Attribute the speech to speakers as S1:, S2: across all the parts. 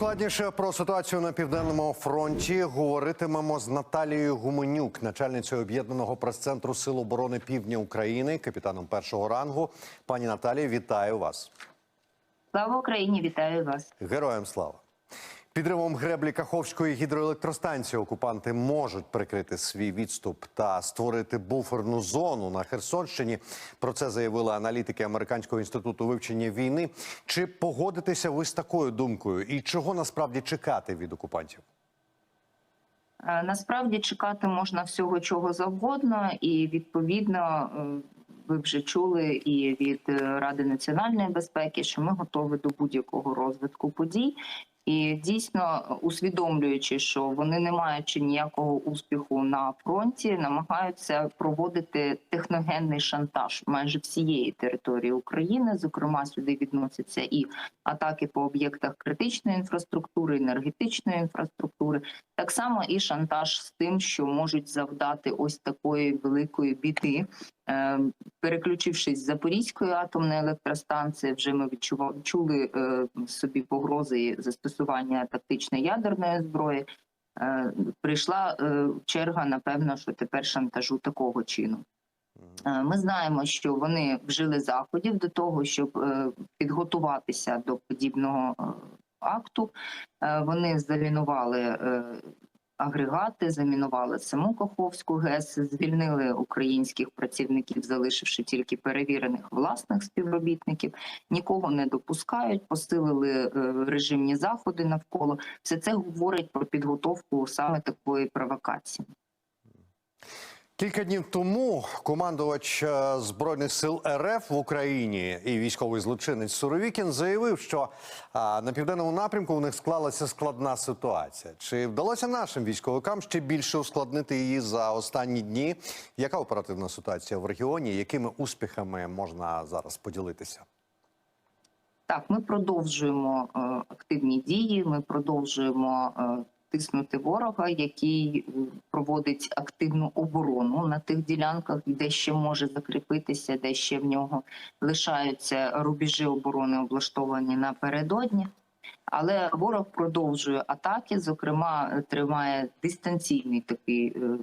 S1: Докладніше про ситуацію на південному фронті говоритимемо з Наталією Гуменюк, начальницею об'єднаного прес-центру Сил оборони Півдня України, капітаном першого рангу. Пані Наталі, вітаю вас.
S2: Слава Україні, вітаю вас.
S1: Героям слава. Підривом греблі Каховської гідроелектростанції окупанти можуть прикрити свій відступ та створити буферну зону на Херсонщині. Про це заявили аналітики Американського інституту вивчення війни. Чи погодитеся ви з такою думкою? І чого насправді чекати від окупантів?
S2: Е, Насправді чекати можна всього чого завгодно, і відповідно е, ви вже чули і від е, Ради національної безпеки, що ми готові до будь-якого розвитку подій. І дійсно усвідомлюючи, що вони не маючи ніякого успіху на фронті, намагаються проводити техногенний шантаж майже всієї території України. Зокрема, сюди відносяться і атаки по об'єктах критичної інфраструктури, енергетичної інфраструктури, так само і шантаж з тим, що можуть завдати ось такої великої біди. Е, Переключившись з Запорізької атомної електростанції, вже ми відчували чули е, собі погрози застосування тактичної ядерної зброї. Е, Прийшла е, черга, напевно, що тепер шантажу такого чину. Ми знаємо, що вони вжили заходів до того, щоб підготуватися до подібного акту. Вони замінували агрегати, замінували саму Каховську ГЕС, звільнили українських працівників, залишивши тільки перевірених власних співробітників. Нікого не допускають, посилили е, режимні заходи навколо. Все це говорить про підготовку саме такої провокації.
S1: Кілька днів тому командувач е, збройних сил РФ в Україні і військовий злочинець Суровікін заявив, що на південному напрямку у них склалася складна ситуація. Чи вдалося нашим військовикам ще більше ускладнити її за останні дні? Яка оперативна ситуація в регіоні? Якими успіхами можна зараз поділитися?
S2: Так, ми продовжуємо е, активні дії. Ми продовжуємо е, тиснути ворога, який е, проводить активну оборону на тих ділянках, де ще може закріпитися, де ще в нього лишаються рубежі оборони, облаштовані напередодні. Але ворог продовжує атаки. Зокрема, е, тримає дистанційний такий е,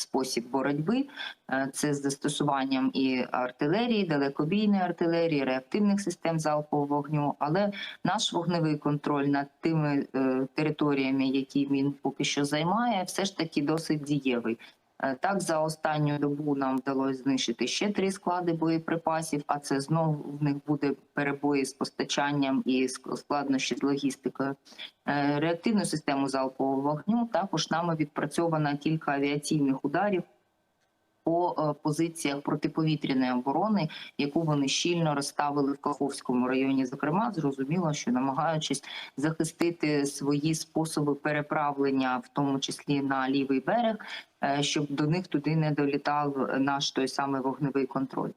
S2: спосіб боротьби. Е, Це з застосуванням і артилерії, далекобійної артилерії, реактивних систем залпового вогню. Але наш вогневий контроль над тими е, територіями, які він поки що займає, все ж таки досить дієвий. Е, Так, за останню добу нам вдалося знищити ще три склади боєприпасів. А це знову в них буде перебої з постачанням і ск- складнощі з логістикою. Е, Реактивну систему залпового вогню також нами відпрацьовано кілька авіаційних ударів по е, позиціях протиповітряної оборони, яку вони щільно розставили в Каховському районі. Зокрема, зрозуміло, що намагаючись захистити свої способи переправлення, в тому числі на лівий берег, е, щоб до них туди не долітав наш той самий вогневий контроль.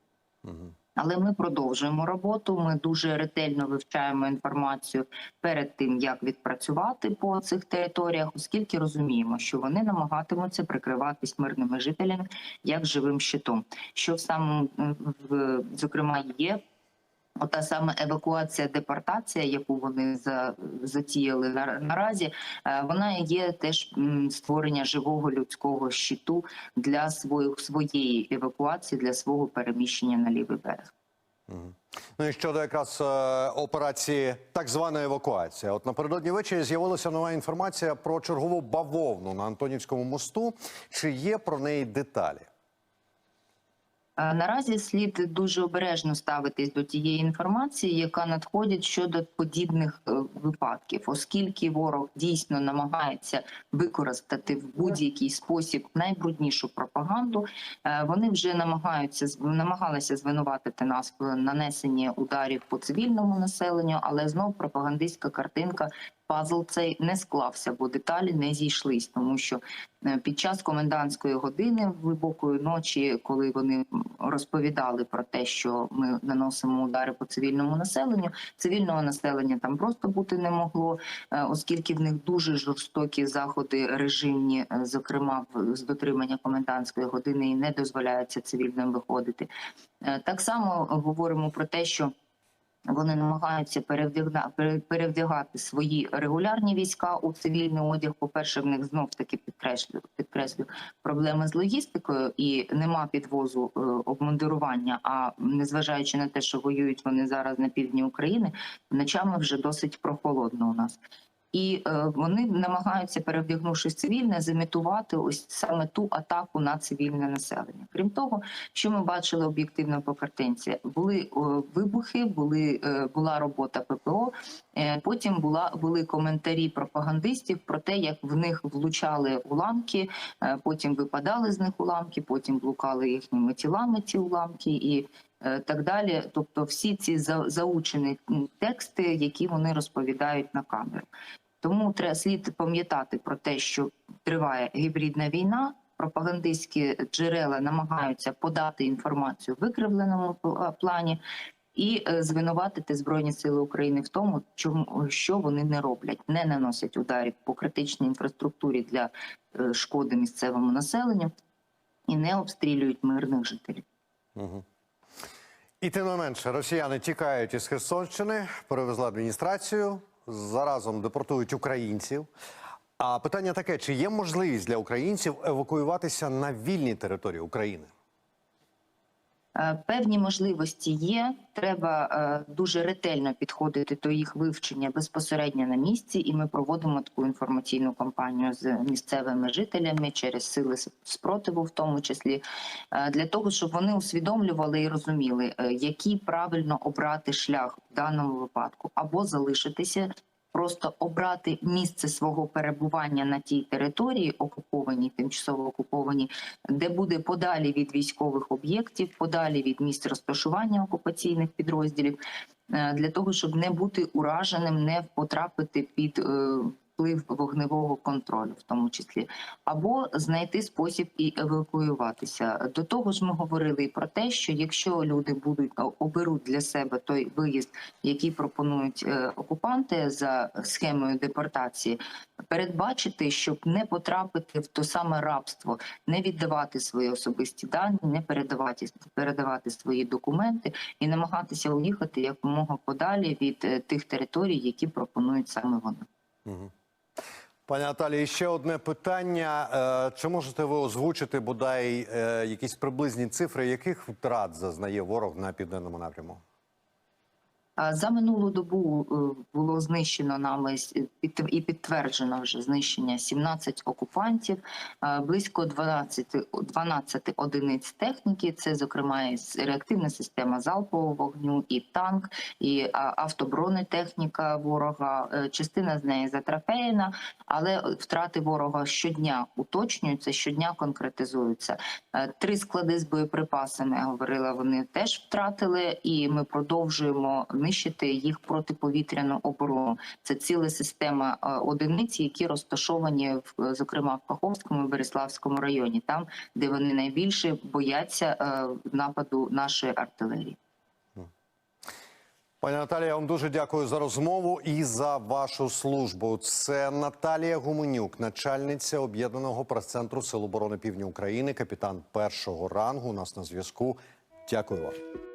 S2: Але ми продовжуємо роботу. Ми дуже ретельно вивчаємо інформацію перед тим, як відпрацювати по цих територіях, оскільки розуміємо, що вони намагатимуться прикриватись мирними жителями як живим щитом. Що в зокрема є. Ота саме евакуація, депортація, яку вони за, затіяли наразі, е, вона є теж створення живого людського щиту для своїх своєї евакуації, для свого переміщення на лівий берег.
S1: Ну і щодо якраз е, операції так звана евакуація. От напередодні ввечері з'явилася нова інформація про чергову бавовну на Антонівському мосту. Чи є про неї деталі?
S2: Е, Наразі слід дуже обережно ставитись до тієї інформації, яка надходить щодо подібних е, випадків, оскільки ворог дійсно намагається використати в будь-який спосіб найбруднішу пропаганду. Е, Вони вже намагаються намагалися звинуватити нас в нанесенні ударів по цивільному населенню, але знов пропагандистська картинка. Пазл цей не склався, бо деталі не зійшлись, тому що е, під час комендантської години глибокої ночі, коли вони розповідали про те, що ми наносимо удари по цивільному населенню, цивільного населення там просто бути не могло, е, оскільки в них дуже жорстокі заходи режимні, е, зокрема з дотримання комендантської години, і не дозволяється цивільним виходити. Так само говоримо про те, що Вони намагаються перевдягати свої регулярні війська у цивільний одяг. По-перше, в них знов таки підкреслю, підкреслю проблеми з логістикою і нема підвозу е, обмундирування. А незважаючи на те, що воюють вони зараз на півдні України, ночами вже досить прохолодно у нас. І е, вони намагаються, перевдягнувшись цивільне, зимітувати ось саме ту атаку на цивільне населення. Крім того, що ми бачили об'єктивно по картинці, були вибухи, були е, була робота ППО. Е, потім була були коментарі пропагандистів про те, як в них влучали уламки, потім випадали з них уламки, потім блукали їхніми тілами ці уламки і. Так далі, тобто всі ці за- заучені тексти, які вони розповідають на камеру. Тому треба слід пам'ятати про те, що триває гібридна війна. Пропагандистські джерела намагаються подати інформацію в викривленому плані і е, звинуватити Збройні Сили України в тому, що вони не роблять, не наносять ударів по критичній інфраструктурі для е, шкоди місцевому населенню і не обстрілюють мирних жителів.
S1: І тим не менше, росіяни тікають із Херсонщини, перевезли адміністрацію, заразом депортують українців. А питання таке: чи є можливість для українців евакуюватися на вільній території України?
S2: Е, Певні можливості є. Треба е, дуже ретельно підходити до їх вивчення безпосередньо на місці, і ми проводимо таку інформаційну кампанію з місцевими жителями через сили спротиву, в тому числі е, для того, щоб вони усвідомлювали і розуміли, який правильно обрати шлях в даному випадку, або залишитися. Просто обрати місце свого перебування на тій території, окупованій, тимчасово окупованій, де буде подалі від військових об'єктів, подалі від місць розташування окупаційних підрозділів, е, для того, щоб не бути ураженим, не потрапити під е, вплив вогневого контролю, в тому числі, або знайти спосіб і евакуюватися. До того ж, ми говорили і про те, що якщо люди будуть оберуть для себе той виїзд, який пропонують е, окупанти за схемою депортації, передбачити, щоб не потрапити в то саме рабство, не віддавати свої особисті дані, не передавати передавати свої документи і намагатися уїхати якомога подалі від е, тих територій, які пропонують саме вони.
S1: Пані Наталі, ще одне питання. Е, Чи можете ви озвучити бодай е, якісь приблизні цифри, яких втрат зазнає ворог на південному напряму?
S2: За минулу добу е, було знищено нами під- і підтверджено вже знищення 17 окупантів, е, близько 12, 12 одиниць техніки. Це, зокрема, реактивна система залпового вогню, і танк, і автобронетехніка ворога. Е, Частина з неї затрофеєна, але втрати ворога щодня уточнюються, щодня конкретизуються. Е, Три склади з боєприпасами говорила. Вони теж втратили, і ми продовжуємо нищити їх протиповітряну оборону. Це ціла система е, одиниць, які розташовані в зокрема в Каховському і Береславському районі, там де вони найбільше бояться е, нападу нашої артилерії.
S1: Пані Наталія, я вам дуже дякую за розмову і за вашу службу. Це Наталія Гуменюк, начальниця об'єднаного прес-центру Сил оборони Півдня України, капітан першого рангу. У нас на зв'язку. Дякую вам.